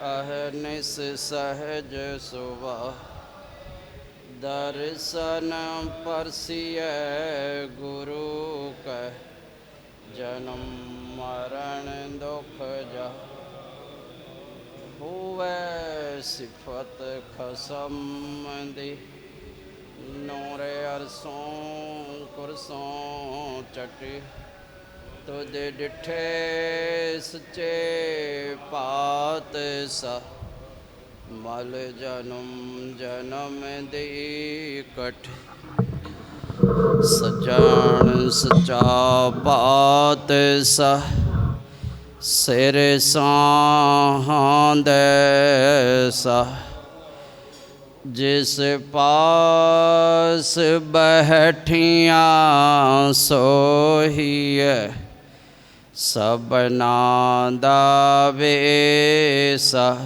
ਅਹਨਿਸ ਸਹਜ ਸੁਵਾ ਦਰਸ਼ਨ ਪਰਸੀਐ ਗੁਰੂ ਕੈ, ਜਨਮ ਮਰਨ ਦੁਖ ਜਾ ਹੋਵੇ ਸਿਫਤ ਖਸਮ ਦੀ, ਨੂਰੇ ਅਰਸੋਂ ਕੁਰਸੋਂ ਚਟੇ। ਤੁਧ ਡਿਠੇ ਸੱਚੇ ਪਾਤ ਸਾ ਮਲ ਜਨਮ ਜਨਮ ਦੇ ਕਟ ਸਜਣ ਸਚਾ ਬਾਤ ਸਾ ਸਿਰ ਸਾਹਾਂ ਦੇ ਸਾ ਜਿਸ ਪਾਸ ਬਹਿਠੀਆਂ ਸੋਹੀਐ ਸਬਨਾ ਦਾ ਵੇਸਾ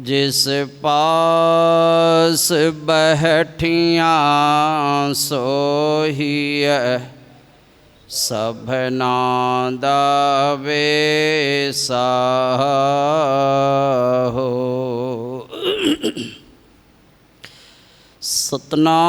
ਜਿਸ ਪਾਸ ਬਹਿਠੀਆਂ ਸੋਹੀਐ ਸਭਨਾ ਦਾ ਵੇਸਾ ਹੋ ਸਤਨਾਮ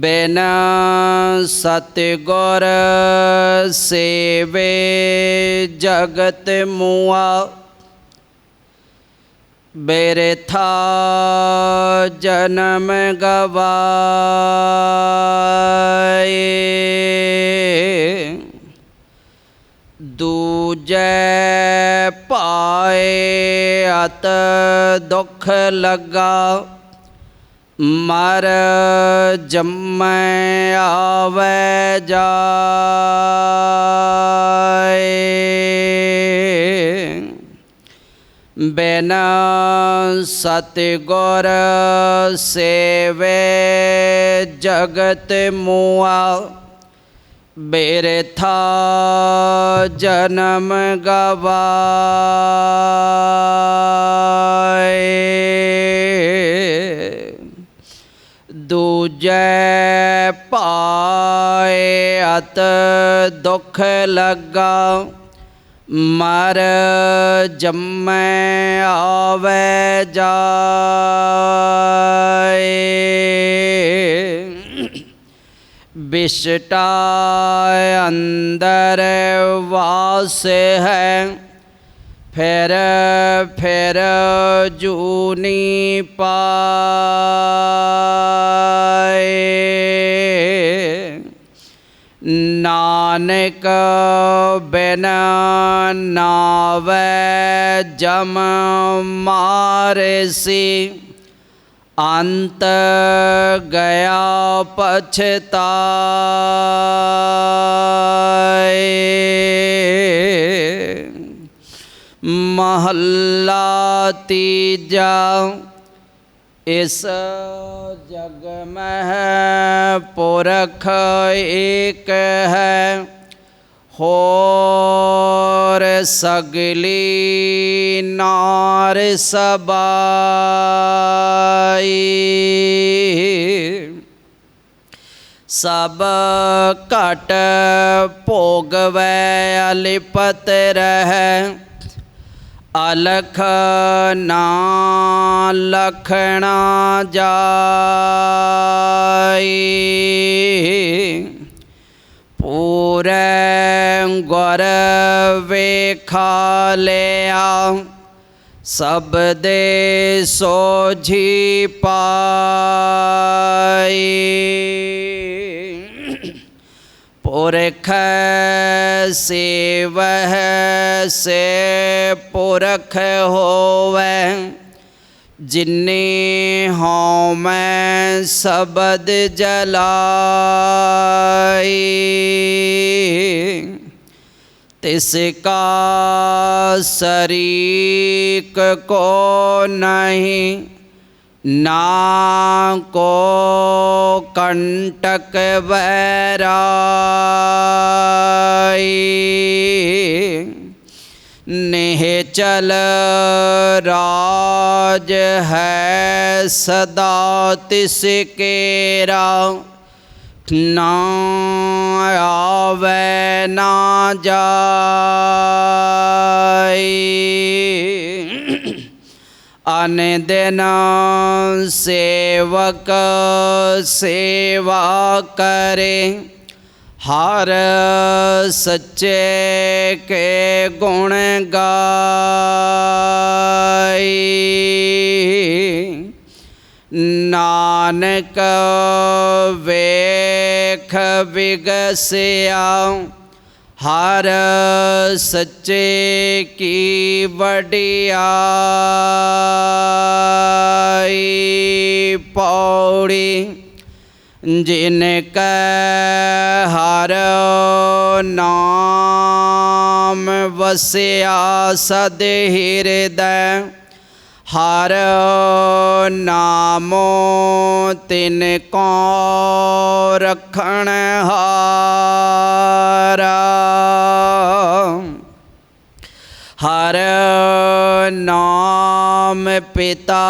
बिन सतगुर सेवे जगत मुआ बेरथा जन्म गवाए। दूजे पाए अत दुख लगा मर जम आवे जाए। बिना सतगुर सेवे जगत मुआ बेरथा जन्म गवाए। ਦੂਜੈ ਪਾਏ ਅਤ ਦੁਖ ਲਗਾ ਮਰ ਜੰਮੈ ਆਵੈ ਜਾਏ ਬਿਸ਼ਟਾ ਅੰਦਰ ਵਾਸ ਹੈ ਫਿਰ ਫਿਰ ਜੂਨੀ ਪਾਏ। ਨਾਨਕ ਬਿਨ ਨਾਵੈ ਜਮ ਮਾਰੇ ਅੰਤ ਗਿਆ ਪਛਤਾਏ। ਮਹੱਲਾ ਤੀਜਾ, ਇਸ ਜਗ ਮਹਿ ਪੁਰਖ ਏਕ ਹੈ, ਹੋਰ ਸਗਲੀ ਨਾਰ ਸਬਾਈ। ਸਭ ਘਟ ਭੋਗਵੈ ਅਲਿਪਤ ਰਹਿ अलख ना लखना जाए पूरे गौर वे खालिया सब दे सोझी पाई। पुरख से वह से पुरख हो जिन्नी हो मैं सबद जलाई। तिसका शरीक को नहीं, ना को कंटक बैरा ਚਲ ਰਾਜ ਹੈ ਸਦਾ ਤਿਸ ਕੇਰਾ। ਨਾ ਆਵੇ, ਨਾ ਜਾਏ। ਅਨ ਦਿਨ ਸੇਵਕ ਸੇਵਾ ਕਰੇ। हर सच्चे के गुण गाई। नानक वेख विगसिया हर सच्चे की बड़ियाई ਜਿਨ ਕੈ ਹਰ ਨਾਮ ਵਸਿਆ ਸਦ ਹਿਰਦੈ ਹਰ ਨਾਮੋ ਤਿਨ ਕੋ ਰਖਣ ਹਾਰਾ। ਹਰ ਨਾਮ ਪਿਤਾ,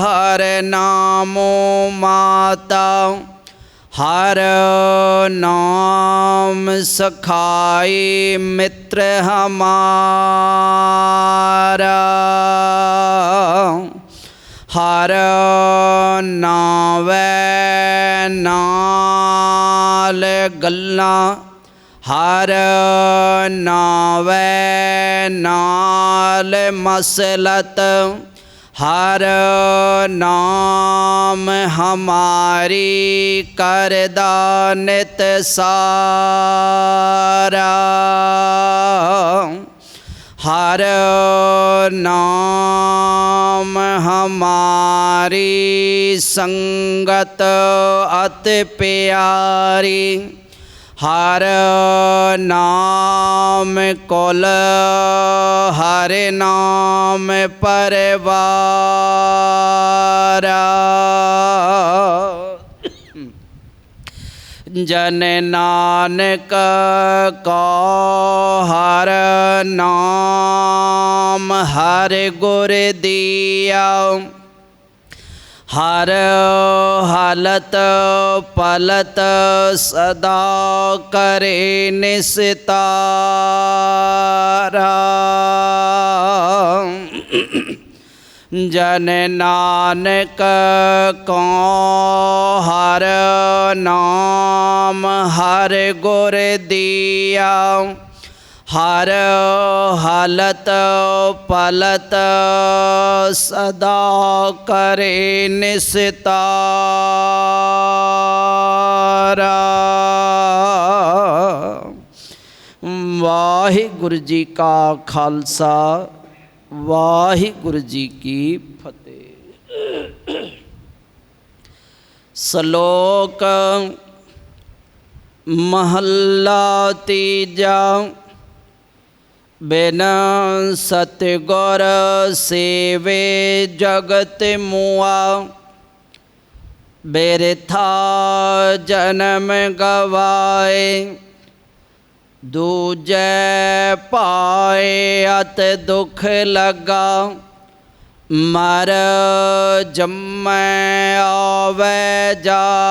ਹਰ ਨਾਮੋ ਮਾਤਾ ਹਰ ਨਾਮ ਸਖਾਈ ਮਿੱਤਰ ਹਮਾਰਾ। ਹਰ ਨਾਵੇ ਨਾਲ ਗੱਲਾਂ ਹਰ ਨਾਵੇ ਨਾਲ ਮਸਲਤ ਹਰ ਨਾਮ ਹਮਾਰੀ ਕਰਦਾ ਨਿਤ ਸਾਰਾ। ਹਰ ਨਾਮ ਹਮਾਰੀ ਸੰਗਤ ਅਤ ਪਿਆਰੀ। हर नाम कोल हर नाम परवारा। जन नानक को हर नाम हर गुर दिया। ਹਰ ਹਾਲਤ ਪਲਤ ਸਦਾ ਕਰੇ ਨਿਸਤਾਰਾ। ਜਨ ਨਾਨਕ ਕੋ ਹਰ ਨਾਮ ਹਰ ਗੁਰ ਦੀਆ। हर हलत पलत सदा करे निस्तारा। वाहिगुरु जी का खालसा, वाहिगुरु जी की फतेह। श्लोक महल्ला तीजा बिना सतगुर सेवे जगत मुआ, बेरथा जन्म गवाए, दूजे पाए अत दुख लगा, मर जम आवे जाए।